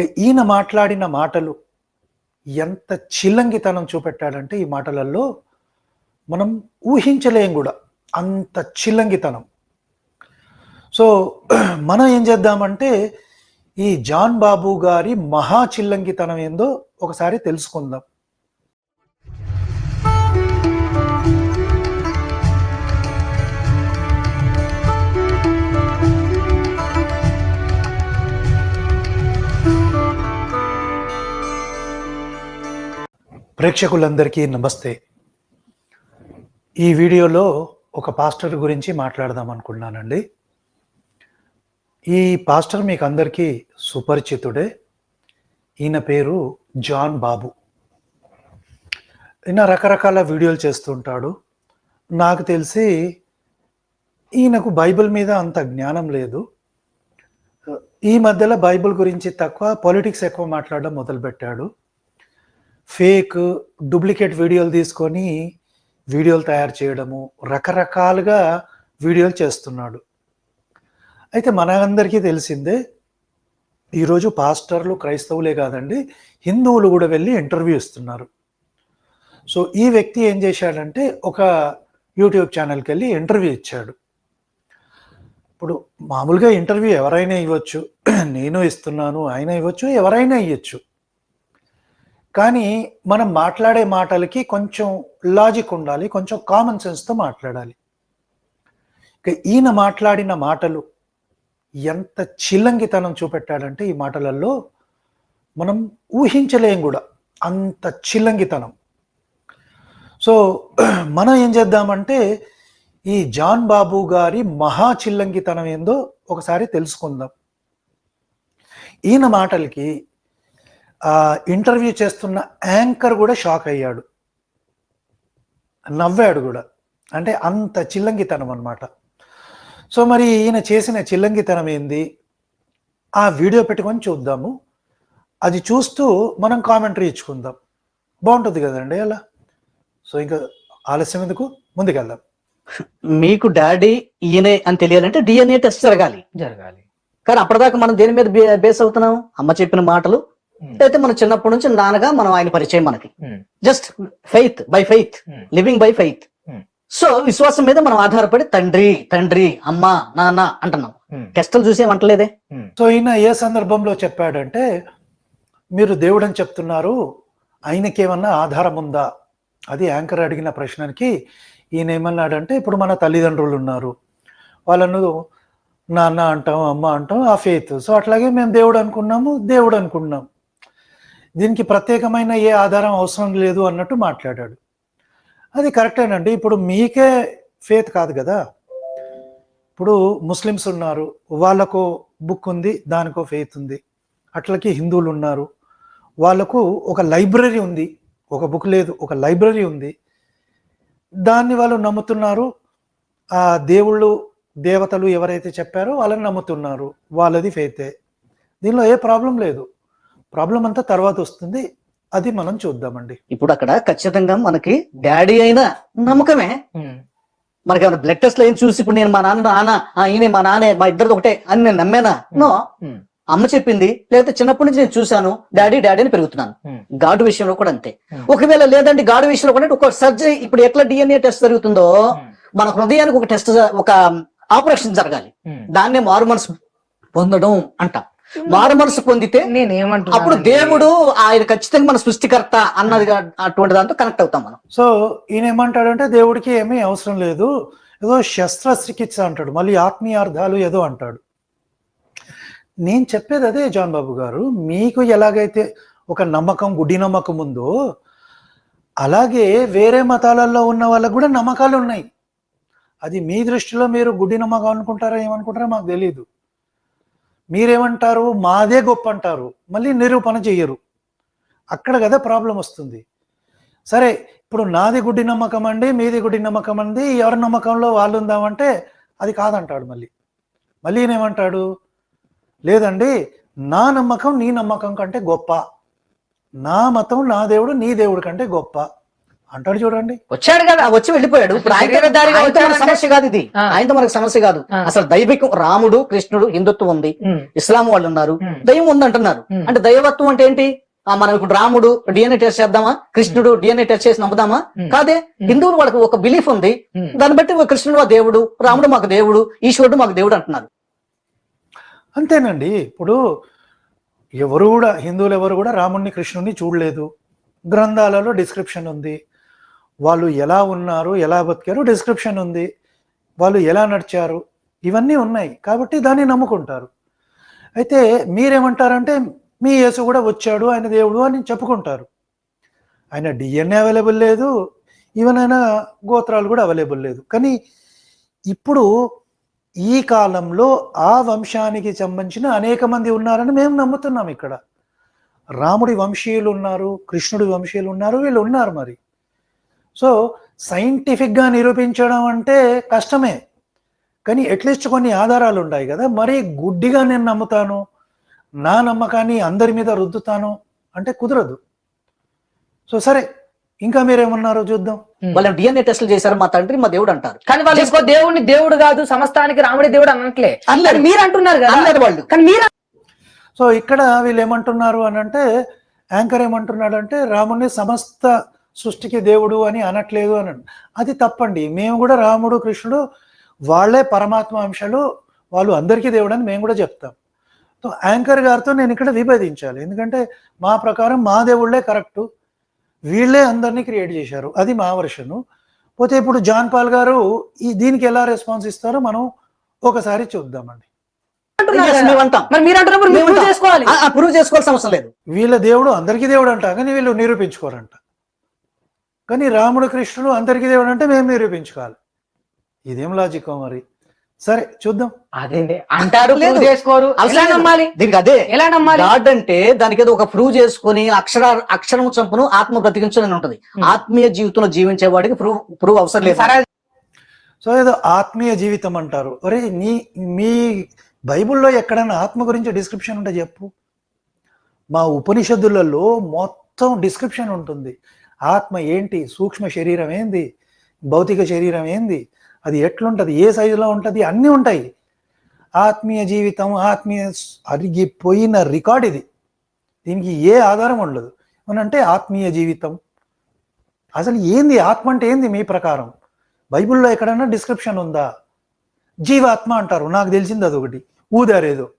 ఈయన మాట్లాడిన మాటలు ఎంత చిల్లంగితనం చూపెట్టాడంటే ఈ మాటలలో మనం ఊహించలేం కూడా. అంత చిల్లంగితనం. సో మనం ఏం చేద్దామంటే ఈ జాన్ బాబు గారి మహా చిల్లంగితనం ఏందో ఒకసారి తెలుసుకుందాం. ప్రేక్షకులందరికీ నమస్తే. ఈ వీడియోలో ఒక పాస్టర్ గురించి మాట్లాడదాం అనుకున్నానండి ఈ పాస్టర్ మీకు అందరికీ సుపరిచితుడే. ఈయన పేరు జాన్ బాబు. ఈయన రకరకాల వీడియోలు చేస్తుంటాడు. నాకు తెలిసి ఈయనకు బైబిల్ మీద అంత జ్ఞానం లేదు. ఈ మధ్యలో బైబిల్ గురించి తక్కువ పొలిటిక్స్ ఎక్కువ మాట్లాడడం మొదలుపెట్టాడు. ఫేక్ డూప్లికేట్ వీడియోలు తీసుకొని వీడియోలు తయారు చేయడము రకరకాలుగా వీడియోలు చేస్తున్నాడు. అయితే మనందరికీ తెలిసిందే ఈరోజు పాస్టర్లు క్రైస్తవులే కాదండి హిందువులు కూడా వెళ్ళి ఇంటర్వ్యూ ఇస్తున్నారు. సో ఈ వ్యక్తి ఏం చేశాడంటే ఒక యూట్యూబ్ ఛానల్కి వెళ్ళి ఇంటర్వ్యూ ఇచ్చాడు. ఇప్పుడు మామూలుగా ఇంటర్వ్యూ ఎవరైనా ఇవ్వచ్చు నేను ఇస్తున్నాను ఆయన ఇవ్వచ్చు ఎవరైనా ఇవ్వచ్చు కానీ మనం మాట్లాడే మాటలకి కొంచెం లాజిక్ ఉండాలి కొంచెం కామన్ సెన్స్తో మాట్లాడాలి. ఇక ఈయన మాట్లాడిన మాటలు ఎంత చిల్లంగితనం చూపెట్టాడంటే ఈ మాటలలో మనం ఊహించలేం కూడా. అంత చిల్లంగితనం. సో మనం ఏం చేద్దామంటే ఈ జాన్ బాబు గారి మహా చిల్లంగితనం ఏందో ఒకసారి తెలుసుకుందాం. ఈయన మాటలకి ఇంటర్వ్యూ చేస్తున్న యాంకర్ కూడా షాక్ అయ్యాడు. నవ్వాడు కూడా. అంటే అంత చిల్లంగితనం అన్నమాట. సో మరి ఈయన చేసిన చిల్లంగితనం ఏంది? ఆ వీడియో పెట్టుకొని చూద్దాము. అది చూస్తూ మనం కామెంటరీ ఇచ్చుకుందాం. బాగుంటుంది కదండి అలా? సో ఇంకా ఆలస్యం ఎందుకు? ముందుకెళ్దాం. మీకు డాడీ ఈయనే అని తెలియాలంటే డిఎన్ఏ టెస్ట్ జరగాలి. జరగాలి. కానీ అప్పటిదాకా మనం దేని మీద బే- బేస్ అవుతున్నాం? అమ్మ చెప్పిన మాటలు. అయితే మనం చిన్నప్పటి నుంచి నాన్నగా మనం ఆయన పరిచయం మనకి. Hmm. Just faith by faith Hmm. Living by faith Hmm. So విశ్వాసం మీద మనం ఆధారపడి తండ్రి తండ్రి అమ్మ నాన్న అంటున్నాం. Hmm. టెస్టులు చూసేమంటలేదే సో ఈయన ఏ సందర్భంలో చెప్పాడంటే మీరు దేవుడు అని చెప్తున్నారు ఆయనకేమన్నా ఆధారం ఉందా? అది యాంకర్ అడిగిన ప్రశ్నకి ఈయన ఏమన్నాడంటే ఇప్పుడు మన తల్లిదండ్రులు ఉన్నారు. వాళ్ళను నాన్న అంటాం అమ్మ అంటాం ఆ ఫెయిత్ సో అట్లాగే మేము దేవుడు అనుకున్నాము దేవుడు అనుకున్నాం. దీనికి ప్రత్యేకమైన ఏ ఆధారం అవసరం లేదు అన్నట్టు మాట్లాడాడు. అది కరెక్టేనండి ఇప్పుడు మీకే ఫేత్ కాదు కదా. ఇప్పుడు ముస్లిమ్స్ ఉన్నారు. వాళ్ళకు బుక్ ఉంది దానికో ఫెయిత్ ఉంది. అట్లకి హిందువులు ఉన్నారు. వాళ్ళకు ఒక లైబ్రరీ ఉంది. ఒక బుక్ లేదు ఒక లైబ్రరీ ఉంది. దాన్ని వాళ్ళు నమ్ముతున్నారు. ఆ దేవుళ్ళు దేవతలు ఎవరైతే చెప్పారో వాళ్ళని నమ్ముతున్నారు. వాళ్ళది ఫెయితే దీనిలో ఏ ప్రాబ్లం లేదు. ప్రాబ్లం అంతా తర్వాత వస్తుంది అది మనం చూద్దామండి ఇప్పుడు అక్కడ ఖచ్చితంగా మనకి డాడీ అయిన నమ్మకమే. మనకి ఏమైనా బ్లడ్ టెస్ట్లో ఏం చూసి ఇప్పుడు నేను మా నాన్న నాన్న ఆ, ఈయనే మా నాన్నే మా ఇద్దరిది ఒకటే అని నేను నమ్మానా నో. అమ్మ చెప్పింది లేకపోతే చిన్నప్పటి నుంచి నేను చూశాను డాడీ డాడీ అని పెరుగుతున్నాను. గాడు విషయంలో కూడా అంతే. ఒకవేళ లేదండి గాడు విషయంలో కూడా ఒక సర్జరీ ఇప్పుడు ఎట్లా డిఎన్ఏ టెస్ట్ జరుగుతుందో. మన హృదయానికి ఒక టెస్ట్ ఒక ఆపరేషన్ జరగాలి. దాన్నే మారు మనసు పొందడం అంట మారు మనసు పొందితే నేను ఏమంటున్నానంటే- అప్పుడు దేవుడు ఆయన ఖచ్చితంగా మన సృష్టికర్త అన్నది గా- అటువంటి దాంతో కనెక్ట్ అవుతాం మనం. సో ఈయన ఏమంటాడంటే దేవుడికి ఏమీ అవసరం లేదు. ఏదో శస్త్రచికిత్స అంటాడు. మళ్ళీ ఆత్మీయార్థాలు ఏదో అంటాడు. నేను చెప్పేది అదే జాన్ బాబు గారు. మీకు ఎలాగైతే ఒక నమ్మకం గుడ్డి నమ్మకం ఉందో అలాగే వేరే మతాలలో ఉన్న వాళ్ళకు కూడా నమ్మకాలు ఉన్నాయి. అది మీ దృష్టిలో మీరు గుడ్డి నమ్మకం అనుకుంటారా ఏమనుకుంటారో మాకు తెలియదు మీరేమంటారు? మాదే గొప్ప అంటారు మళ్ళీ నిరూపణ చెయ్యరు. అక్కడ కదా ప్రాబ్లం వస్తుంది. సరే ఇప్పుడు నాది గుడ్డి నమ్మకం అండి మీది గుడ్డి నమ్మకం అండి ఎవరి నమ్మకంలో వాళ్ళు ఉందామంటే అది కాదంటాడు మళ్ళీ. మళ్ళీ ఏమంటాడు లేదండి నా నమ్మకం నీ నమ్మకం కంటే గొప్ప. నా మతం నా దేవుడు నీ దేవుడి కంటే గొప్ప. అంటాడు చూడండి. వచ్చాడు కదా వచ్చి వెళ్ళిపోయాడు. ఇప్పుడు ఆయనతో మనకు సమస్య కాదు ఇది. ఆయనతో మనకు సమస్య కాదు. అసలు దైవికం రాముడు కృష్ణుడు హిందుత్వం ఉంది. ఇస్లాం వాళ్ళు ఉన్నారు. దైవం ఉంది అంటున్నారు. అంటే దైవత్వం అంటే ఏంటి? ఆ, మనం ఇప్పుడు రాముడు డిఎన్ఏ టెస్ట్ చేద్దామా? కృష్ణుడు డిఎన్ఏ టెస్ట్ చేసి నమ్ముదామా. కాదే? హిందువులు వాళ్ళకి ఒక బిలీఫ్ ఉంది. దాన్ని బట్టి కృష్ణుడు మా దేవుడు రాముడు మాకు దేవుడు ఈశ్వరుడు మాకు దేవుడు అంటున్నారు. అంతేనండి. ఇప్పుడు ఎవరు కూడా హిందువులు ఎవరు కూడా రాముణ్ణి కృష్ణుణ్ణి చూడలేదు. గ్రంథాలలో డిస్క్రిప్షన్ ఉంది. వాళ్ళు ఎలా ఉన్నారు ఎలా బతికారు డిస్క్రిప్షన్ ఉంది. వాళ్ళు ఎలా నడిచారు ఇవన్నీ ఉన్నాయి. కాబట్టి దాన్ని నమ్ముకుంటారు. అయితే మీరేమంటారంటే మీ యేసు కూడా వచ్చాడు ఆయన దేవుడు అని చెప్పుకుంటారు. ఆయన డిఎన్ఏ అవైలబుల్ లేదు ఈవెన్ ఆయన గోత్రాలు కూడా అవైలబుల్ లేదు. కానీ ఇప్పుడు ఈ కాలంలో ఆ వంశానికి సంబంధించిన అనేక మంది ఉన్నారని మేము నమ్ముతున్నాం ఇక్కడ. రాముడి వంశీయులు ఉన్నారు కృష్ణుడి వంశీయులు ఉన్నారు వీళ్ళు ఉన్నారు మరి. సో సైంటిఫిక్గా నిరూపించడం అంటే కష్టమే. కానీ అట్లీస్ట్ కొన్ని ఆధారాలు ఉన్నాయి కదా. మరి గుడ్డిగా నేను నమ్ముతాను నా నమ్మకాన్ని అందరి మీద రుద్దుతాను అంటే కుదరదు. సో సరే ఇంకా మీరేమన్నారో చూద్దాం. వాళ్ళు డిఎన్ఏ టెస్టులు చేశారు మా తండ్రి మా దేవుడు అంటారు. కానీ వాళ్ళు ఇంకో దేవుడిని దేవుడు కాదు సమస్తానికి రాముడి దేవుడు అనట్లే. కానీ మీరు అంటున్నారు కదా వాళ్ళు. కానీ మీరు సో ఇక్కడ వీళ్ళు ఏమంటున్నారు అని అంటే యాంకర్ ఏమంటున్నాడు అంటే రాముని సమస్త సృష్టికి దేవుడు అని అనట్లేదు అని అది తప్పండి. మేము కూడా రాముడు కృష్ణుడు వాళ్ళే పరమాత్మ అంశాలు వాళ్ళు అందరికీ దేవుడు అని మేము కూడా చెప్తాం. సో యాంకర్ గారితో నేను ఇక్కడ విభేదించాలి. ఎందుకంటే మా ప్రకారం మా దేవుళ్ళే కరెక్టు. వీళ్ళే అందరినీ క్రియేట్ చేశారు. అది మా వర్షను. పోతే ఇప్పుడు జాన్ పాల్ గారు ఈ దీనికి ఎలా రెస్పాన్స్ ఇస్తారో మనం ఒకసారి చూద్దామండి. అంటున్నారు Yes, కదా. మేము అంటాం. మరి మీరు అంటున్నప్పుడు మీరు మేము prove అంటాం. చేసుకోవాలి. ఆ, ఆ, ప్రూవ్ చేసుకోవాల్సిన అవసరం లేదు. వీళ్ళ దేవుడు అందరికీ దేవుడు అంట కానీ వీళ్ళు నిరూపించుకోరంట. కానీ రాముడు కృష్ణుడు అందరికీ దేవుడు అంటే మేము నిరూపించుకోవాలి. ఇదేం లాజిక్ మరి? సరే చూద్దాం. అదేంటి? అంటారు చేసుకోరు. ఎలా. నమ్మాలి? దీనికి అదే. ఎలా నమ్మాలి? గాడ్ అంటే దానికి ఏదో ఒక ప్రూవ్ చేసుకుని అక్షర అక్షరం చంపును ఆత్మ బ్రతికించని ఉంటది. ఆత్మీయ జీవితంలో జీవించే వాడికి ప్రూవ్ ప్రూవ్ అవసరం లేదు. సరే. సో ఏదో ఆత్మీయ జీవితం అంటారు. ఒరే నీ మీ బైబిల్లో ఎక్కడైనా ఆత్మ గురించి డిస్క్రిప్షన్ ఉంటే చెప్పు. మా ఉపనిషత్తులలో మొత్తం డిస్క్రిప్షన్ ఉంటుంది. ఆత్మ ఏంటి? సూక్ష్మ శరీరం ఏంది? భౌతిక శరీరం ఏంది? అది ఎట్లుంటుంది? ఏ సైజులో ఉంటుంది? అన్నీ ఉంటాయి. ఆత్మీయ జీవితం ఆత్మీయ అరిగిపోయిన రికార్డ్ ఇది. దీనికి ఏ ఆధారం ఉండదు. అంటే ఆత్మీయ జీవితం. అసలు ఏంది? ఆత్మ అంటే ఏంది మీ ప్రకారం? బైబిల్లో ఎక్కడైనా డిస్క్రిప్షన్ ఉందా? జీవాత్మ అంటారు. నాకు తెలిసింది అదొకటి. ఊదారేదో.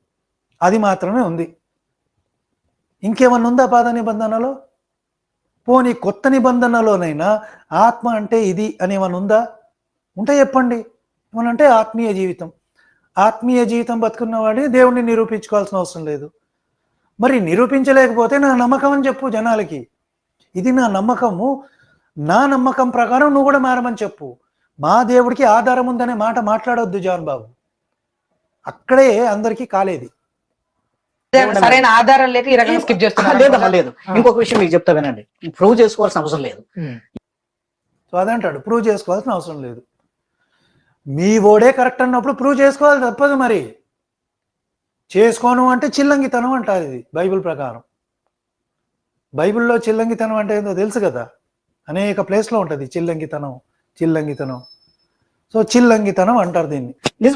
అది మాత్రమే ఉంది. ఇంకేమన్నా ఉందా పాద నిబంధనలో? పోనీ కొత్త నిబంధనలోనైనా ఆత్మ అంటే ఇది అనేమని ఉందా? ఉంటే చెప్పండి. ఏమనంటే ఆత్మీయ జీవితం. ఆత్మీయ జీవితం బతుకున్న వాడిని దేవుణ్ణి నిరూపించుకోవాల్సిన అవసరం లేదు. మరి నిరూపించలేకపోతే నా నమ్మకం అని చెప్పు జనాలకి. ఇది నా నమ్మకము. నా నమ్మకం ప్రకారం నువ్వు కూడా మారమని చెప్పు. మా దేవుడికి ఆధారం ఉందనే మాట మాట్లాడొద్దు జాన్ బాబు. అక్కడే అందరికీ కాలేదు. సరైన ఆధారం లేక ఈ రకంగా స్కిప్ చేస్తున్నారు లేదమ్మా లేదు. ఇంకొక విషయం మీకు చెప్తా వినండి. ప్రూవ్ చేసుకోవాల్సిన అవసరం లేదు. సో అదంటాడు ప్రూవ్ చేసుకోవాల్సిన అవసరం లేదు. మీ ఓడే కరెక్ట్ అన్నప్పుడు ప్రూవ్ చేసుకోవాలి తప్పదు మరి. చేసుకోను అంటే చిల్లంగితనం అంటారు ఇది బైబిల్ ప్రకారం. బైబిల్లో చిల్లంగితనం అంటే ఏందో తెలుసు కదా? అనేక ప్లేస్లో ఉంటుంది చిల్లంగితనం చిల్లంగితనం. సో చిల్లంగితనం అంటారు దీన్ని.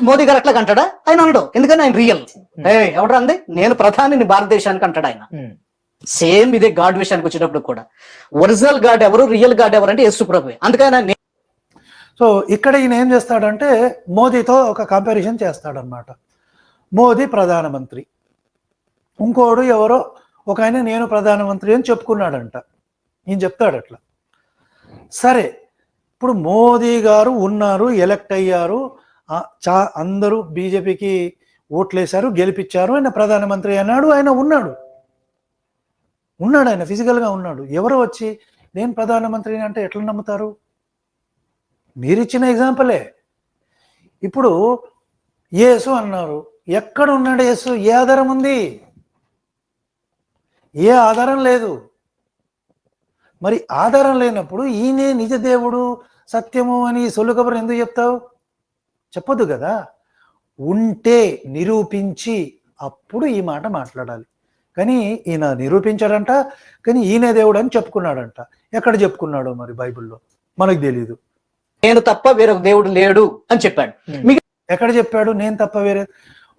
మోదీ గారు అట్లా అంటాడా ఆయన అనడు. ఎందుకని ఆయన రియల్ అంది? నేను ప్రధానిని భారతదేశానికి అంటాడు ఆయన. సేమ్ ఇదే గాడ్ విషయానికి వచ్చేటప్పుడు కూడా. ఒరిజినల్ గాడ్ ఎవరు రియల్ గాడ్ ఎవరు అంటే యేసు ప్రభు అందుకని సో ఇక్కడ ఈయన ఏం చేస్తాడంటే మోదీతో ఒక కంపారిజన్ చేస్తాడనమాట మోదీ ప్రధానమంత్రి. ఇంకోడు ఎవరో ఒక ఆయన నేను ప్రధానమంత్రి అని చెప్పుకున్నాడంట. ఈయన చెప్తాడు అట్లా సరే ఇప్పుడు మోదీ గారు ఉన్నారు ఎలక్ట్ అయ్యారు. చా అందరూ బీజేపీకి ఓట్లేశారు గెలిపించారు ఆయన ప్రధానమంత్రి అన్నాడు ఆయన ఉన్నాడు. ఉన్నాడు ఆయన ఫిజికల్గా ఉన్నాడు. ఎవరు వచ్చి నేను ప్రధానమంత్రిని అంటే ఎట్లా నమ్ముతారు? మీరిచ్చిన ఎగ్జాంపులే ఇప్పుడు యేసు అన్నారు ఎక్కడ ఉన్నాడు యేసు? ఏ ఆధారం ఉంది? ఏ ఆధారం లేదు. మరి ఆధారం లేనప్పుడు ఈయనే నిజ దేవుడు సత్యము అని సొల్లు కబురు ఎందుకు చెప్తావు? చెప్పొద్దు కదా. ఉంటే నిరూపించి అప్పుడు ఈ మాట మాట్లాడాలి. కానీ ఈయన నిరూపించాడంట కానీ ఈయనే దేవుడు అని చెప్పుకున్నాడంట. ఎక్కడ చెప్పుకున్నాడో మరి బైబిల్లో? మనకు తెలియదు నేను తప్ప వేరొక దేవుడు లేడు అని చెప్పాడు. ఎక్కడ చెప్పాడు? నేను తప్ప వేరే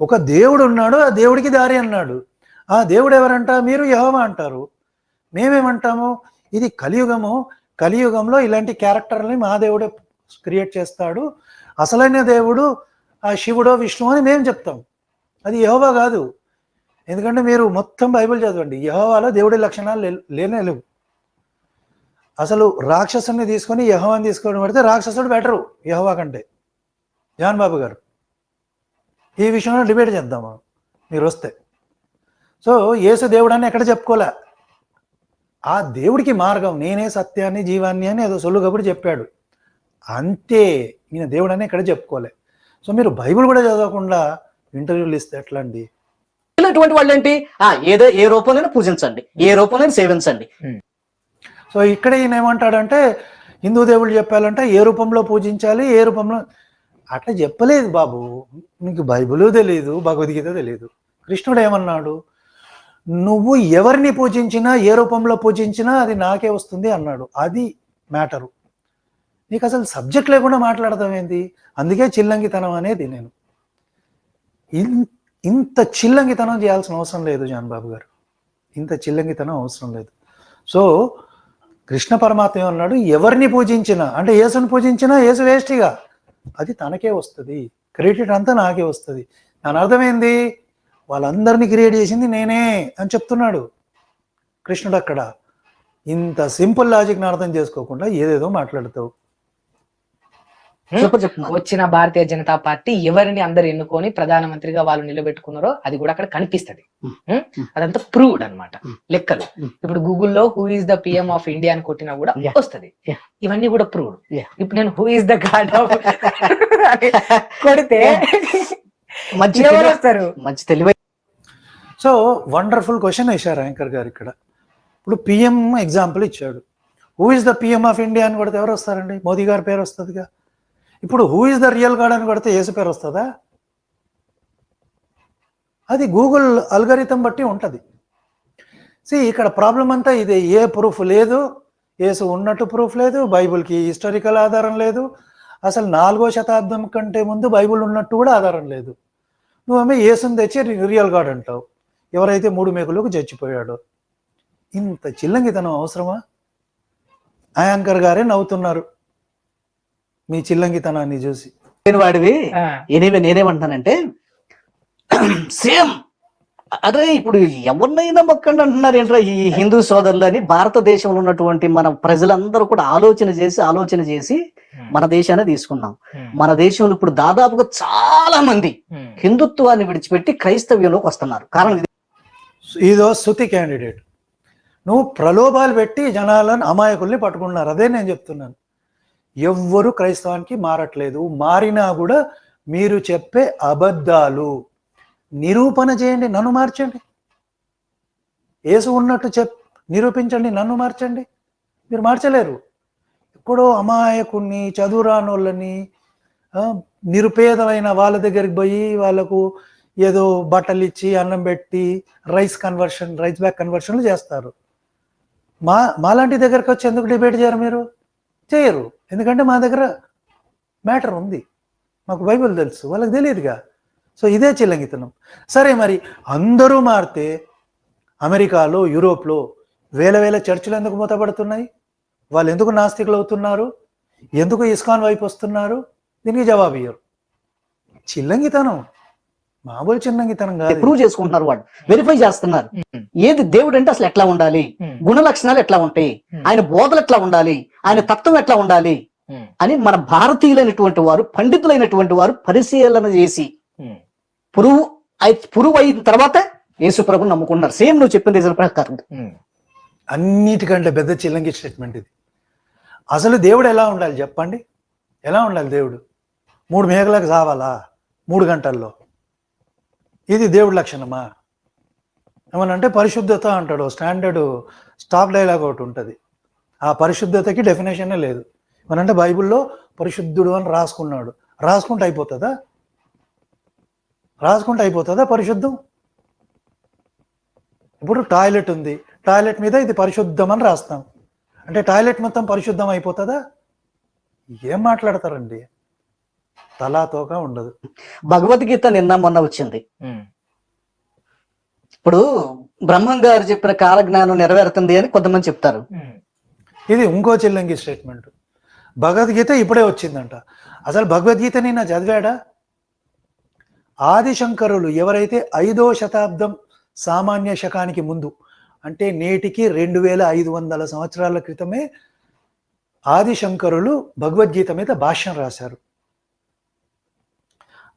ఒక దేవుడు ఉన్నాడు ఆ దేవుడికి దారి అన్నాడు. ఆ దేవుడు ఎవరంట? మీరు యహోవా అంటారు. మేమేమంటాము? ఇది కలియుగము. కలియుగంలో ఇలాంటి క్యారెక్టర్ని మహాదేవుడే క్రియేట్ చేస్తాడు. అసలైన దేవుడు ఆ శివుడో విష్ణు అని మేము చెప్తాం. అది యహోవా కాదు. ఎందుకంటే మీరు మొత్తం బైబిల్ చదవండి. యహోవాలో దేవుడి లక్షణాలు లే- లేనే లేవు. అసలు రాక్షసుని తీసుకొని యహోవాని తీసుకొని పెడితే రాక్షసుడు బెటరు యహోవా కంటే. జాన్ బాబు గారు. ఈ విషయంలో డిబేట్ చేద్దాం మీరు వస్తే. సో యేసు దేవుడు అని ఎక్కడ చెప్పుకోలే. ఆ దేవుడికి మార్గం నేనే సత్యాన్ని జీవాన్ని అని ఏదో సొల్లు కబుడు చెప్పాడు. అంతే ఈయన దేవుడు అని ఎక్కడ చెప్పుకోలే. సో మీరు బైబిల్ కూడా చదవకుండా ఇంటర్వ్యూలు ఇస్తే ఎట్లా అండి ఇలాంటి వాళ్ళు ఏంటి ఆ ఏదో ఏ రూపంలో పూజించండి. ఏ రూపంలో సేవించండి. సో ఇక్కడ ఈయన ఏమంటాడంటే హిందూ దేవుళ్ళు చెప్పాలంటే ఏ రూపంలో పూజించాలి ఏ రూపంలో అట్లా చెప్పలేదు బాబు. నీకు బైబిల్ తెలియదు భగవద్గీత తెలియదు కృష్ణుడు ఏమన్నాడు? నువ్వు ఎవరిని పూజించినా ఏ రూపంలో పూజించినా అది నాకే వస్తుంది అన్నాడు. అది మ్యాటరు. నీకు అసలు సబ్జెక్ట్ లేకుండా మాట్లాడతాం ఏంటి అందుకే చిల్లంగితనం అనేది నేను. ఇన్- ఇంత చిల్లంగితనం చేయాల్సిన అవసరం లేదు జాన్ బాబు గారు. ఇంత చిల్లంగితనం అవసరం లేదు. సో కృష్ణ పరమాత్మ ఏమన్నాడు? ఎవరిని పూజించినా అంటే యేసుని పూజించినా యేసు వేస్ట్గా అది తనకే వస్తుంది. క్రెడిట్ అంతా నాకే వస్తుంది. దాని అర్థమైంది వాళ్ళందరినీ క్రియేట్ చేసింది నేనే అని చెప్తున్నాడు కృష్ణుడు అక్కడ ఇంత సింపుల్ లాజిక్ని అర్థం చేసుకోకుండా ఏదేదో మాట్లాడతావు చెప్పు చెప్పు వచ్చిన భారతీయ జనతా పార్టీ ఎవరిని అందరు ఎన్నుకొని ప్రధానమంత్రిగా వాళ్ళు నిలబెట్టుకున్నారో అది కూడా అక్కడ కనిపిస్తది? అదంతా ప్రూవ్డ్ అన్నమాట Hmm. లెక్కలు. ఇప్పుడు గూగుల్లో who is the PM of India అని కొట్టినా కూడా. వస్తది. ఇవన్నీ కూడా ప్రూవ్డ్. ఇప్పుడు నేను who is the god of కొడితే మంచి ఎవరు తెలివి- వస్తారు. మంచి తెలివై సో వండర్ఫుల్ క్వశ్చన్ వేశారు యాంకర్ గారు ఇక్కడ. ఇప్పుడు పిఎం ఎగ్జాంపుల్ ఇచ్చాడు. Who is the PM of India అని కొడితే ఎవరు వస్తారండి? మోదీ గారి పేరు వస్తుందిగా. ఇప్పుడు who is the real god అని కొడితే యేసు పేరు వస్తుందా? అది గూగుల్ అల్గరితం బట్టి ఉంటుంది. సి ఇక్కడ ప్రాబ్లం అంతా ఇదే ఏ ప్రూఫ్ లేదు. యేసు ఉన్నట్టు ప్రూఫ్ లేదు. బైబిల్కి హిస్టారికల్ ఆధారం లేదు. అసలు నాలుగో శతాబ్దం కంటే ముందు బైబిల్ ఉన్నట్టు కూడా ఆధారం లేదు. నువ్వేమో యేసుని తెచ్చి రియల్ గాడ్ అంటావు. ఎవరైతే మూడు మేకులకు చచ్చిపోయాడో ఇంత చిల్లంగితనం అవసరమా? ఆ యాంకర్ గారే నవ్వుతున్నారు. మీ చిల్లంగితనాన్ని చూసి. లేని వాడివి నేనేమంటానంటే సేమ్ అదే ఇప్పుడు ఎవరినైనా మొక్కండి అంటున్నారు. ఏంట్రా ఈ హిందూ సోదరులు అని భారతదేశంలో ఉన్నటువంటి మన ప్రజలందరూ కూడా ఆలోచన చేసి ఆలోచన చేసి మన దేశాన్ని తీసుకున్నాం. మన దేశంలో ఇప్పుడు దాదాపుగా చాలా మంది. హిందుత్వాన్ని విడిచిపెట్టి క్రైస్తవ్యంలోకి వస్తున్నారు. కారణం ఇది. ఇదో శృతి క్యాండిడేట్ నువ్వు ప్రలోభాలు పెట్టి జనాలను అమాయకుల్ని పట్టుకున్నారు. అదే నేను చెప్తున్నాను. ఎవ్వరు క్రైస్తవానికి మారట్లేదు. మారినా కూడా మీరు చెప్పే అబద్ధాలు. నిరూపణ చేయండి నన్ను మార్చండి. యేసు ఉన్నట్టు చెప్ నిరూపించండి నన్ను మార్చండి. మీరు మార్చలేరు. ఎప్పుడో అమాయకుణ్ణి చదువురానోళ్ళని నిరుపేదమైన వాళ్ళ దగ్గరికి పోయి వాళ్ళకు ఏదో బట్టలు ఇచ్చి అన్నం పెట్టి రైస్ కన్వర్షన్ రైస్ బ్యాక్ కన్వర్షన్లు చేస్తారు. మా మాలాంటి దగ్గరకు వచ్చి ఎందుకు డిబేట్ చేయరు మీరు? చేయరు. ఎందుకంటే మా దగ్గర మ్యాటర్ ఉంది. మాకు బైబిల్ తెలుసు. వాళ్ళకి తెలియదుగా. సో ఇదే చిల్లంగితనం. సరే మరి అందరూ మారితే అమెరికాలో యూరోప్లో వేల వేల చర్చిలు ఎందుకు మూతపడుతున్నాయి? వాళ్ళు ఎందుకు నాస్తికులు అవుతున్నారు? ఎందుకు ఇస్కాన్ వైపు వస్తున్నారు? దీనికి జవాబు ఇయ్యరు. చిల్లంగితనం. మామూలు చిల్లంగితనం కాదు. ప్రూవ్ చేసుకుంటున్నారు వాళ్ళు. వెరిఫై చేస్తున్నారు. Hmm. ఏది దేవుడు అంటే అసలు ఎట్లా ఉండాలి? Hmm. గుణ లక్షణాలు ఎట్లా ఉంటాయి? Hmm. ఆయన బోధలు ఎట్లా ఉండాలి? ఆయన తత్వం ఎట్లా ఉండాలి. అని మన భారతీయులైనటువంటి వారు పండితులైనటువంటి వారు పరిశీలన చేసి Hmm. పురువు అయి- పురువు అయిన తర్వాత యేసు ప్రభు నమ్ముకున్నారు. సేమ్ నువ్వు చెప్పిన రిజల్ట్ ప్రకారం. Hmm. అన్నిటికంటే పెద్ద చిల్లంగి స్టేట్మెంట్ ఇది. అసలు దేవుడు ఎలా ఉండాలి చెప్పండి? ఎలా ఉండాలి దేవుడు? మూడు మేఘలకు చావాలా మూడు గంటల్లో. ఇది దేవుడి లక్షణమా? ఏమనంటే పరిశుద్ధత అంటాడు. స్టాండర్డ్ స్టాక్ డైలాగ్ ఒకటి ఉంటుంది. ఆ పరిశుద్ధతకి డెఫినేషనే లేదు. ఏమనంటే బైబిల్లో పరిశుద్ధుడు అని రాసుకున్నాడు. రాసుకుంటే అయిపోతుందా? రాసుకుంటే అయిపోతుందా పరిశుద్ధం? ఇప్పుడు టాయిలెట్ ఉంది. టాయిలెట్ మీద ఇది పరిశుద్ధం అని రాస్తాం. అంటే టాయిలెట్ మొత్తం పరిశుద్ధం అయిపోతుందా? ఏం మాట్లాడతారండి? తలా తోక ఉండదు. భగవద్గీత నిన్న మొన్న వచ్చింది. ఇప్పుడు బ్రహ్మం గారు చెప్పిన కాలజ్ఞానం నెరవేరుతుంది అని కొంతమంది చెప్తారు. ఇది ఇంకో చిల్లంగి స్టేట్మెంట్. భగవద్గీత ఇప్పుడే వచ్చిందంట. అసలు భగవద్గీత నిన్న చదివాడా? ఆదిశంకరులు ఎవరైతే ఐదో శతాబ్దం సామాన్య శకానికి ముందు అంటే నేటికి రెండు వేల ఐదు వందల సంవత్సరాల క్రితమే ఆదిశంకరులు భగవద్గీత మీద భాష్యం రాశారు.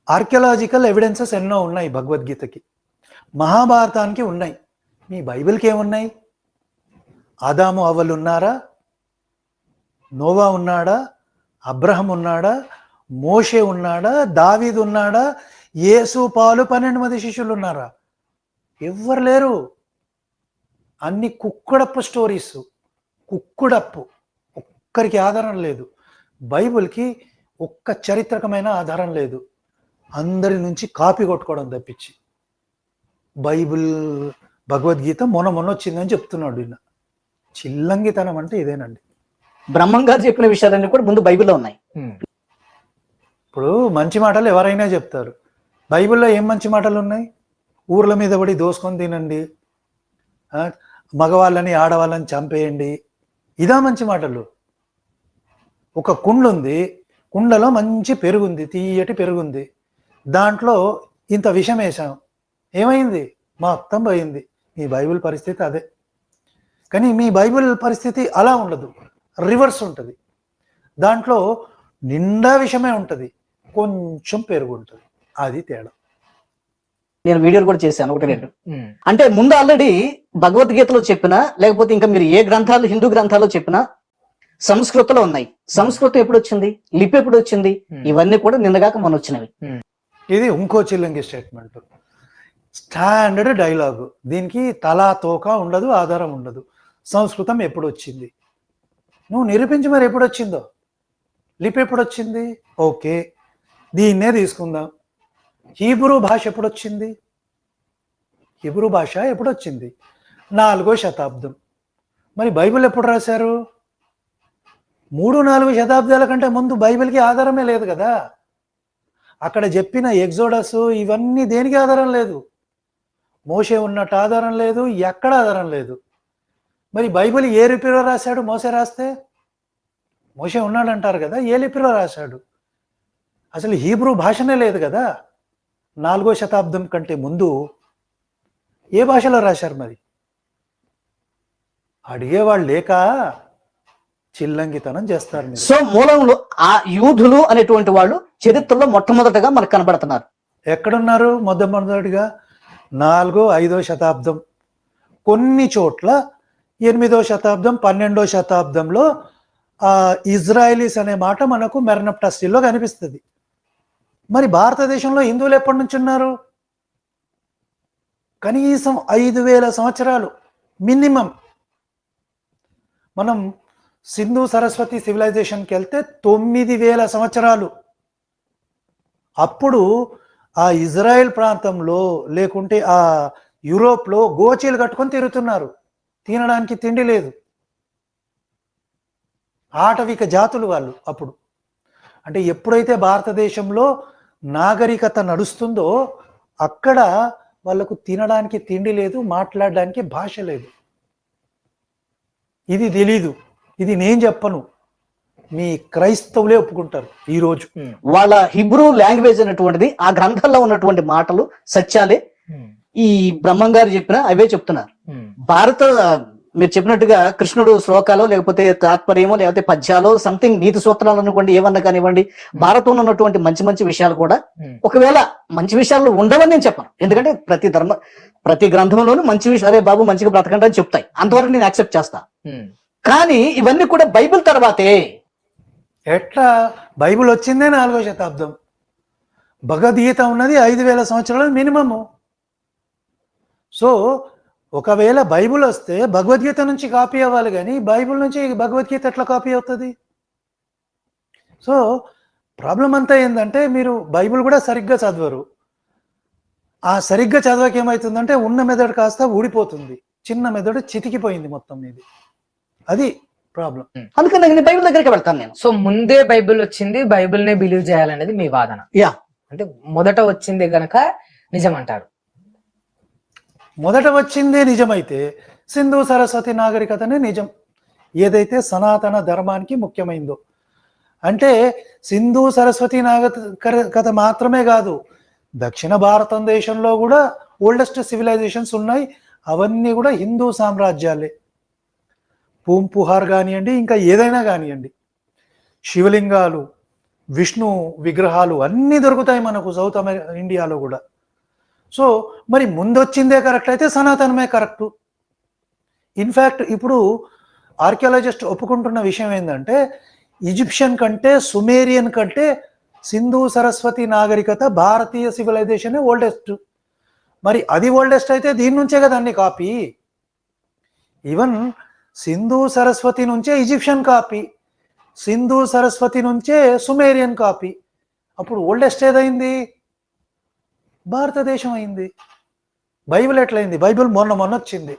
ఆర్కియలాజికల్ ఎవిడెన్సెస్ ఎన్నో ఉన్నాయి భగవద్గీతకి. మహాభారతానికి ఉన్నాయి. మీ బైబిల్కి ఏమున్నాయి? ఆదాము అవ్వలు ఉన్నారా? నోవా ఉన్నాడా? అబ్రహం ఉన్నాడా? మోషే ఉన్నాడా? దావీద్ ఉన్నాడా? యేసు పాలు పన్నెండు మంది శిష్యులు ఉన్నారా? ఎవ్వరు లేరు. అన్ని కుక్కుడప్పు స్టోరీస్. కుక్కుడప్పు. ఒక్కరికి ఆధారం లేదు. బైబిల్కి ఒక్క చరిత్రకమైన ఆధారం లేదు. అందరి నుంచి కాపీ కొట్టుకోవడం తప్పించి. బైబిల్ భగవద్గీత మొన్న మొన్న వచ్చిందని చెప్తున్నాడు ఈయన. చిల్లంగితనం అంటే ఇదేనండి. బ్రహ్మం గారు చెప్పిన విషయాలన్నీ కూడా ముందు బైబిల్లో ఉన్నాయి. ఇప్పుడు మంచి మాటలు ఎవరైనా చెప్తారు. బైబిల్లో ఏం మంచి మాటలు ఉన్నాయి ఊర్ల మీద పడి దోసుకొని తినండి. మగవాళ్ళని ఆడవాళ్ళని చంపేయండి. ఇదా మంచి మాటలు. ఒక కుండ ఉంది కుండలో మంచి పెరుగుంది. తీయటి పెరుగుంది. దాంట్లో ఇంత విషం వేసాం ఏమైంది? మొత్తం పోయింది. మీ బైబిల్ పరిస్థితి అదే. కానీ మీ బైబిల్ పరిస్థితి అలా ఉండదు. రివర్స్ ఉంటుంది. దాంట్లో నిండా విషమే ఉంటుంది. కొంచెం పెరుగు ఉంటుంది. అది తేడా. నేను వీడియోలు కూడా చేశాను ఒకటి రెండు. అంటే ముందు ఆల్రెడీ భగవద్గీతలో చెప్పినా లేకపోతే ఇంకా మీరు ఏ గ్రంథాలు హిందూ గ్రంథాల్లో చెప్పినా సంస్కృతంలో ఉన్నాయి. సంస్కృతం ఎప్పుడు వచ్చింది? లిపి ఎప్పుడు వచ్చింది. ఇవన్నీ కూడా నిన్నగాక మొన్న వచ్చినవి. ఇది ఇంకో చిల్లంగి స్టేట్మెంట్ స్టాండర్డ్ డైలాగు దీనికి తలా తోక ఉండదు ఆధారం ఉండదు. సంస్కృతం ఎప్పుడు వచ్చింది? నువ్వు నిరూపించి మరి ఎప్పుడు వచ్చిందో? లిపి ఎప్పుడు వచ్చింది? ఓకే. దీన్నే తీసుకుందాం. హీబ్రూ భాష ఎప్పుడొచ్చింది? హీబ్రూ భాష ఎప్పుడు వచ్చింది నాలుగో శతాబ్దం. మరి బైబిల్ ఎప్పుడు రాశారు? మూడు నాలుగు శతాబ్దాల కంటే ముందు బైబిల్కి ఆధారమే లేదు కదా. అక్కడ చెప్పిన ఎగ్జోడస్ ఇవన్నీ దేనికి ఆధారం లేదు? మోసే ఉన్నట్టు ఆధారం లేదు ఎక్కడ ఆధారం లేదు. మరి బైబిల్ ఏ లిపిలో రాశాడు మోసే రాస్తే? మోసే ఉన్నాడంటారు కదా ఏ లిపిలో రాశాడు? అసలు హీబ్రూ భాషనే లేదు కదా. నాలుగో శతాబ్దం కంటే ముందు ఏ భాషలో రాశారు మరి? అడిగేవాళ్ళు లేక చిల్లంగితనం చేస్తారు సో మూలంలో ఆ యూదులు అనేటువంటి వాళ్ళు చరిత్రలో మొట్టమొదటగా మనకు కనబడుతున్నారు. ఎక్కడున్నారు మొదటిగా నాలుగో ఐదో శతాబ్దం. కొన్ని చోట్ల ఎనిమిదో శతాబ్దం పన్నెండో శతాబ్దంలో ఆ ఇజ్రాయలీస్ అనే మాట మనకు మెర్నప్టస్టిల్లో కనిపిస్తుంది. మరి భారతదేశంలో హిందువులు ఎప్పటి నుంచి ఉన్నారు? కనీసం ఐదు వేల సంవత్సరాలు మినిమం. మనం సింధు సరస్వతి సివిలైజేషన్కి వెళ్తే తొమ్మిది వేల సంవత్సరాలు. అప్పుడు ఆ ఇజ్రాయెల్ ప్రాంతంలో లేకుంటే ఆ యూరోప్లో గోచీలు కట్టుకొని తిరుగుతున్నారు. తినడానికి తిండి లేదు. ఆటవిక జాతులు వాళ్ళు అప్పుడు. అంటే ఎప్పుడైతే భారతదేశంలో నాగరికత నడుస్తుందో అక్కడ వాళ్ళకు తినడానికి తిండి లేదు మాట్లాడడానికి భాష లేదు ఇది తెలీదు ఇది నేను చెప్పను మీ క్రైస్తవులే ఒప్పుకుంటారు ఈరోజు ఉమ్. వాళ్ళ హిబ్రూ లాంగ్వేజ్ అనేటువంటిది ఆ గ్రంథంలో ఉన్నటువంటి మాటలు సత్యాలే. ఈ బ్రహ్మం గారు చెప్పిన అవే చెప్తున్నారు. భారత మీరు చెప్పినట్టుగా కృష్ణుడు శ్లోకాలు లేకపోతే తాత్పర్యమో లేకపోతే పద్యాలు సంథింగ్ నీతి సూత్రాలు అనుకోండి ఏమన్నా కానివ్వండి భారతంలో ఉన్నటువంటి మంచి మంచి విషయాలు కూడా ఉమ్. ఒకవేళ మంచి విషయాలు ఉండవని నేను చెప్పను. ఎందుకంటే ప్రతి ధర్మ ప్రతి గ్రంథంలోనూ మంచి విషయం అరే బాబు మంచిగా బ్రతకండి అని చెప్తాయి. అంతవరకు నేను యాక్సెప్ట్ చేస్తా. ఉమ్. కానీ ఇవన్నీ కూడా బైబిల్ తర్వాతే. ఎట్లా? బైబిల్ వచ్చిందే నాలుగో శతాబ్దం. భగవద్గీత ఉన్నది ఐదు వేల సంవత్సరాలు మినిమము. సో ఒకవేళ బైబిల్ వస్తే భగవద్గీత నుంచి కాపీ అవ్వాలి కానీ బైబిల్ నుంచి భగవద్గీత ఎట్లా కాపీ అవుతుంది? సో ప్రాబ్లం అంతా ఏంటంటే మీరు బైబిల్ కూడా సరిగ్గా చదవరు. ఆ సరిగ్గా చదవక ఏమవుతుందంటే ఉన్న మెదడు కాస్త ఊడిపోతుంది. చిన్న మెదడు చితికిపోయింది మొత్తం ఇది అది ప్రాబ్లం. అందుకని నేను బైబిల్ దగ్గరికి వెళ్తాను నేను. సో ముందే బైబిల్ వచ్చింది బైబిల్ నే బిలీవ్ చేయాలనేది మీ వాదన. యా. అంటే మొదట వచ్చింది గనక నిజం అంటారు మొదట వచ్చిందే నిజమైతే సింధు సరస్వతి నాగరికతనే నిజం. ఏదైతే సనాతన ధర్మానికి ముఖ్యమైందో. అంటే సింధు సరస్వతి నాగరికత మాత్రమే కాదు దక్షిణ భారతదేశంలో కూడా ఓల్డెస్ట్ సివిలైజేషన్స్ ఉన్నాయి అవన్నీ కూడా హిందూ సామ్రాజ్యాలే. పూంపుహార్ కానివ్వండి ఇంకా ఏదైనా కానివ్వండి. శివలింగాలు విష్ణు విగ్రహాలు అన్నీ దొరుకుతాయి మనకు సౌత్ అమెరి ఇండియాలో కూడా. సో మరి ముందొచ్చిందే కరెక్ట్ అయితే సనాతనమే కరెక్ట్. ఇన్ఫ్యాక్ట్ ఇప్పుడు ఆర్కియాలజిస్ట్ ఒప్పుకుంటున్న విషయం ఏంటంటే ఈజిప్షియన్ కంటే సుమేరియన్ కంటే సింధు సరస్వతి నాగరికత భారతీయ సివిలైజేషన్ ఓల్డెస్ట్ మరి అది ఓల్డెస్ట్ అయితే దీని నుంచే కదా అన్ని కాపీ? ఈవెన్ సింధు సరస్వతి నుంచే ఈజిప్షియన్ కాపీ. సింధు సరస్వతి నుంచే సుమేరియన్ కాపీ. అప్పుడు ఓల్డెస్ట్ ఏదైంది? భారతదేశం అయింది. బైబిల్ ఎట్లయింది? బైబిల్ మొన్న మొన్న వచ్చింది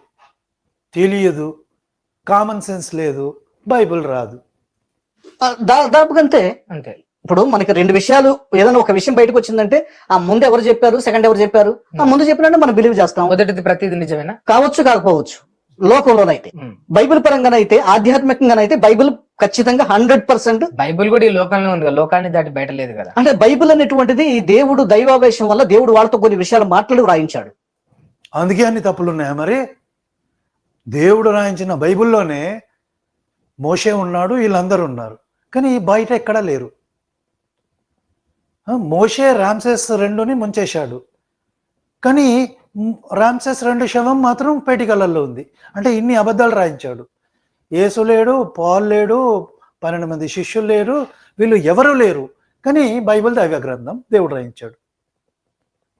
తెలియదు. కామన్ సెన్స్ లేదు. బైబిల్ రాదు. దాదాపుగా అంతే. అంతే. ఇప్పుడు మనకి రెండు విషయాలు ఏదైనా ఒక విషయం బయటకు వచ్చిందంటే ఆ ముందు ఎవరు చెప్పారు సెకండ్ ఎవరు చెప్పారు ఆ ముందు చెప్పినట్టు మనం బిలీవ్ చేస్తాం. మొదటిది ప్రతిది నిజమేనా? కావచ్చు కాకపోవచ్చు. లోకంలోనైతే. బైబిల్ పరంగానైతే ఆధ్యాత్మికంగానైతే బైబిల్ ఖచ్చితంగా హండ్రెడ్ పర్సెంట్ బైబిల్ కూడా ఈ లోకంలో ఉంది కదా లోకాన్ని దాటి బయట లేదు కదా. అంటే బైబిల్ అనేటువంటిది ఈ దేవుడు దైవావేశం వల్ల దేవుడు వాళ్ళతో కొన్ని విషయాలు మాట్లాడి రాయించాడు అందుకే అన్ని తప్పులు ఉన్నాయా మరి? దేవుడు రాయించిన బైబిల్లోనే మోషే ఉన్నాడు వీళ్ళందరూ ఉన్నారు. కానీ బయట ఎక్కడా లేరు. మోషే రామ్సెస్ రెండుని ముంచేశాడు. కానీ రామ్సెస్ రెండు శవం మాత్రం పేటికలలో ఉంది. అంటే ఇన్ని అబద్ధాలు రాయించాడు. యేసు లేడు పాల్ లేడు పన్నెండు మంది శిష్యులు లేరు వీళ్ళు ఎవరు లేరు. కానీ బైబిల్ దైవ గ్రంథం దేవుడు రాయించాడు.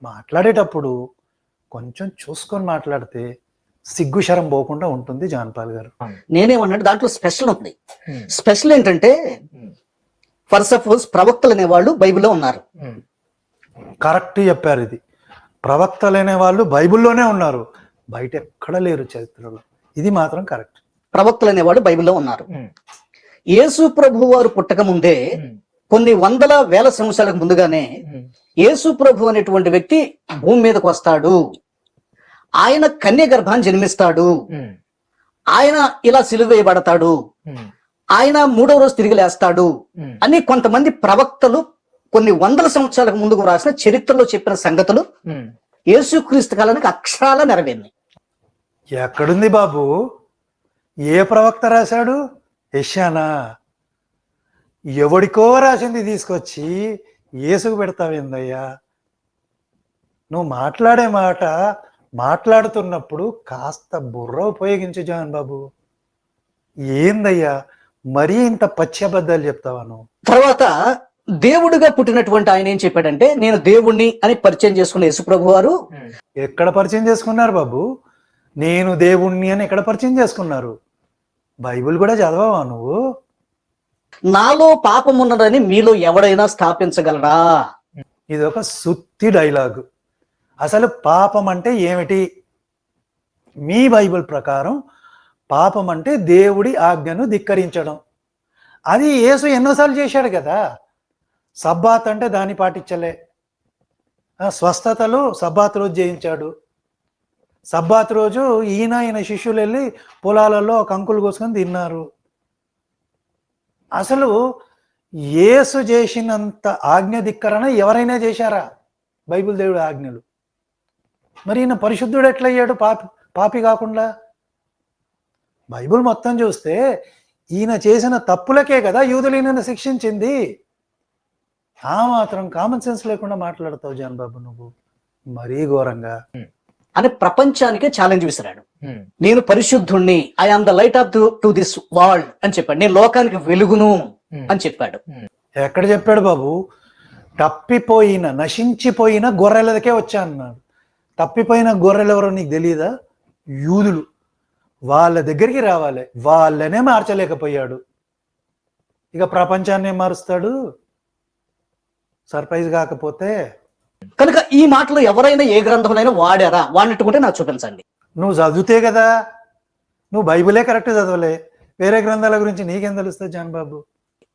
మాట్లాడేటప్పుడు కొంచెం చూసుకొని మాట్లాడితే సిగ్గు శరం పోకుండా ఉంటుంది జాన్పాల్ గారు. నేనేమన్నాడు దాంట్లో స్పెషల్ ఉంది. స్పెషల్ ఏంటంటే. ఫర్ సపోజ్ ప్రవక్తలు అనేవాళ్ళు బైబిల్లో ఉన్నారు. కరెక్ట్ చెప్పారు ఇది. ప్రవక్తలు అనే వాళ్ళు బైబిల్లోనే ఉన్నారు బయట ఎక్కడ లేరు చరిత్రలో ఇది మాత్రం కరెక్ట్ ప్రవక్తలు అనేవాళ్ళు బైబిల్లో ఉన్నారు. యేసు ప్రభు వారు పుట్టక ముందే. కొన్ని వందల వేల సంవత్సరాలకు ముందుగానే. యేసు ప్రభు అనేటువంటి వ్యక్తి భూమి మీదకి వస్తాడు ఆయన కన్య గర్భాన్ని జన్మిస్తాడు. ఆయన ఇలా సిలువ వేయబడతాడు ఉమ్. ఆయన మూడవ రోజు తిరిగి లేస్తాడు. అని కొంతమంది ప్రవక్తలు కొన్ని వందల సంవత్సరాలకు ముందుకు రాసిన చరిత్రలో చెప్పిన సంగతులు. యేసుక్రీస్తు కాలానికి అక్షరాల నెరవేరింది ఎక్కడుంది బాబు? ఏ ప్రవక్త రాశాడు? యశానా ఎవడికో రాసింది తీసుకొచ్చి ఏసుకు పెడతావేందయ్యా నువ్వు మాట్లాడే మాట మాట్లాడుతున్నప్పుడు కాస్త బుర్ర ఉపయోగించు జాన్ బాబు. ఏందయ్యా? మరీ ఇంత పచ్చి అబద్ధాలు చెప్తావా నువ్వు? తర్వాత దేవుడిగా పుట్టినటువంటి ఆయన ఏం చెప్పాడంటే నేను దేవుణ్ణి అని పరిచయం చేసుకున్న యేసుప్రభు వారు. ఉమ్. ఎక్కడ పరిచయం చేసుకున్నారు బాబు? నేను దేవుణ్ణి అని ఎక్కడ పరిచయం చేసుకున్నారు? బైబిల్ కూడా చదవవా నువ్వు? నాలో పాపం ఉన్నదని మీలో ఎవడైనా స్థాపించగలరా ఇది ఒక సుత్తి డైలాగ్. అసలు పాపం అంటే ఏమిటి? మీ బైబిల్ ప్రకారం పాపం అంటే దేవుడి ఆజ్ఞను ధిక్కరించడం. అది యేసు ఎన్నోసార్లు చేశాడు కదా. సబ్బాత్ అంటే దాన్ని పాటించలే. స్వస్థతలు సబ్బాత్ రోజు చేయించాడు సబ్బాత్ రోజు ఈయన ఈయన శిష్యులు వెళ్ళి పొలాలలో కంకులు కోసుకొని తిన్నారు. అసలు యేసు చేసినంత ఆజ్ఞ ధిక్కరణ ఎవరైనా చేశారా? బైబిల్ దేవుడు ఆజ్ఞలు. మరి ఈయన పరిశుద్ధుడు ఎట్లయ్యాడు? పాపి పాపి కాకుండా? బైబిల్ మొత్తం చూస్తే ఈయన చేసిన తప్పులకే కదా యూదులు ఈయనను శిక్షించింది. ఆ మాత్రం కామన్ సెన్స్ లేకుండా మాట్లాడతావు జాన్ బాబు నువ్వు. మరీ ఘోరంగా. అని ప్రపంచానికే ఛాలెంజ్ విసిరాడు. నేను పరిశుద్ధుణ్ణి I am the light of to this world అని చెప్పాడు. నేను లోకానికి వెలుగును. అని చెప్పాడు. ఎక్కడ చెప్పాడు బాబు? తప్పిపోయిన నశించిపోయిన గొర్రెలకే వచ్చా అన్నాడు. తప్పిపోయిన గొర్రెలు ఎవరో నీకు తెలియదా యూదులు. వాళ్ళ దగ్గరికి రావాలి. వాళ్ళనే మార్చలేకపోయాడు. ఇక ప్రపంచాన్ని ఏం మారుస్తాడు? సర్ప్రైజ్ కాకపోతే కనుక ఈ మాటలు ఎవరైనా ఏ గ్రంథంలో వాడారా? వాడినట్టుకుంటే నాకు చూపించండి. నువ్వు చదివితే కదా నువ్వు బైబిలే కరెక్ట్ చదవలే. వేరే గ్రంథాల గురించి నీకేం తెలుస్తుంది జాన్ బాబు?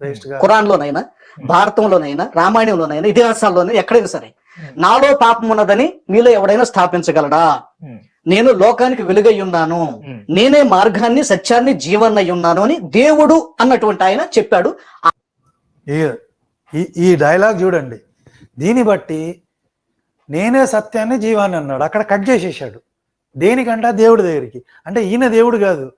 వేస్ట్గా ఖురాన్లోనైనా భారతంలోనైనా రామాయణంలోనైనా ఇతిహాసాల్లోనైనా ఎక్కడైనా సరే నాలో పాపం ఉన్నదని మీలో ఎవడైనా స్థాపించగలడా? నేను లోకానికి వెలుగై ఉన్నాను. నేనే మార్గాన్ని సత్యాన్ని జీవన్నై ఉన్నాను అని దేవుడు అన్నటువంటి ఆయన చెప్పాడు. ఈ- ఈ డైలాగ్ చూడండి. దీన్ని బట్టి నేనే సత్యాన్ని జీవాన్ని అన్నాడు. అక్కడ కట్ చేసేసాడు దేనికంట దేవుడి దగ్గరికి. అంటే ఈయన దేవుడు కాదు.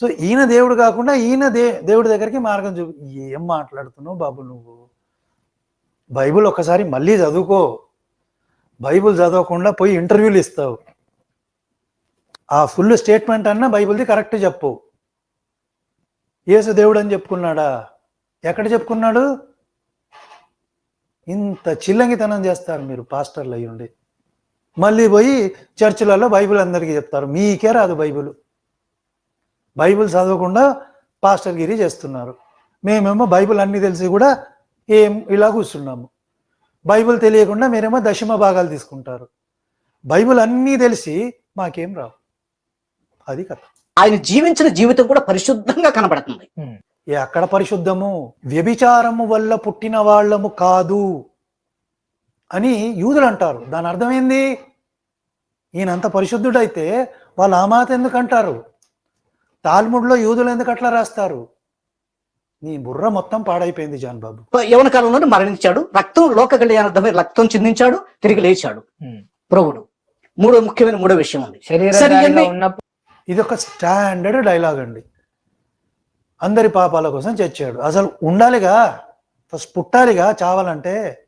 సో ఈయన దేవుడు కాకుండా ఈయన దే దేవుడి దగ్గరికి మార్గం చూపి ఏం మాట్లాడుతున్నావు బాబు నువ్వు? బైబిల్ ఒకసారి మళ్ళీ చదువుకో. బైబిల్ చదవకుండా పోయి ఇంటర్వ్యూలు ఇస్తావు. ఆ ఫుల్ స్టేట్మెంట్ అన్నా బైబిల్ది కరెక్ట్ చెప్పు. యేసు దేవుడు అని చెప్పుకున్నాడా? ఎక్కడ చెప్పుకున్నాడు? ఇంత చిల్లంగితనం చేస్తారు మీరు పాస్టర్లు అయి ఉండి. మళ్ళీ పోయి చర్చిలలో బైబిల్ అందరికీ చెప్తారు. మీకే రాదు బైబిల్. బైబిల్ చదవకుండా పాస్టర్ గిరి చేస్తున్నారు. మేమేమో బైబిల్ అన్ని తెలిసి కూడా ఏం ఇలా కూర్చున్నాము. బైబిల్ తెలియకుండా మీరేమో దశమ భాగాలు తీసుకుంటారు. బైబిల్ అన్నీ తెలిసి మాకేం రావు. అది కథ. ఆయన జీవించిన జీవితం కూడా పరిశుద్ధంగా కనబడుతుంది. ఏ అక్కడ పరిశుద్ధము? వ్యభిచారము వల్ల పుట్టిన వాళ్ళము కాదు అని యూదులు అంటారు దాని అర్థం ఏంది ఈయనంత పరిశుద్ధుడైతే వాళ్ళు ఆ మాట ఎందుకు అంటారు? తాల్ముడ్లో యూదులు ఎందుకు అట్లా రాస్తారు? నీ బుర్ర మొత్తం పాడైపోయింది జాన్ బాబు. యవన కాలంలోనే మరణించాడు. రక్తం లోక కళ్యాణార్థమై రక్తం చిందించాడు తిరిగి లేచాడు. ప్రభుడు. మూడో ముఖ్యమైన మూడో విషయం ఉంది. ఇది ఒక స్టాండర్డ్ డైలాగ్ అండి. అందరి పాపాల కోసం చచ్చాడు అసలు ఉండాలిగా ఫస్ట్ పుట్టాలిగా చావాలంటే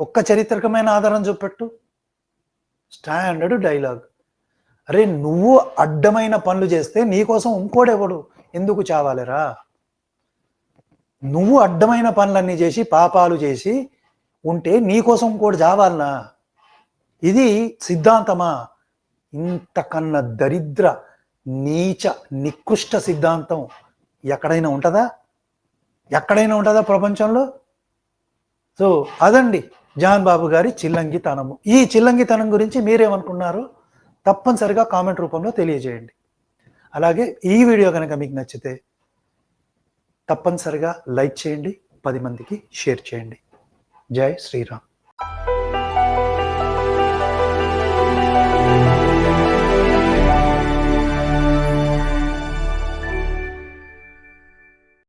ఒక్క చరిత్రకమైన ఆధారం చూపెట్టు. Standard dialogue. అరే నువ్వు అడ్డమైన పనులు చేస్తే నీకోసం ఇంకోడెవడు? ఎందుకు చావాలిరా? నువ్వు అడ్డమైన పనులన్నీ చేసి పాపాలు చేసి ఉంటే నీకోసం ఇంకోటి చావాలనా? ఇది సిద్ధాంతమా? ఇంతకన్నా దరిద్ర నీచ నికృష్ట సిద్ధాంతం. ఎక్కడైనా ఉంటుందా? ఎక్కడైనా ఉంటుందా ప్రపంచంలో? సో అదండి జాన్ బాబు గారి చిల్లంగితనము. ఈ చిల్లంగితనం గురించి మీరేమనుకున్నారు తప్పనిసరిగా కామెంట్ రూపంలో తెలియజేయండి. అలాగే ఈ వీడియో కనుక మీకు నచ్చితే తప్పనిసరిగా లైక్ చేయండి పది మందికి షేర్ చేయండి. జై శ్రీరామ్.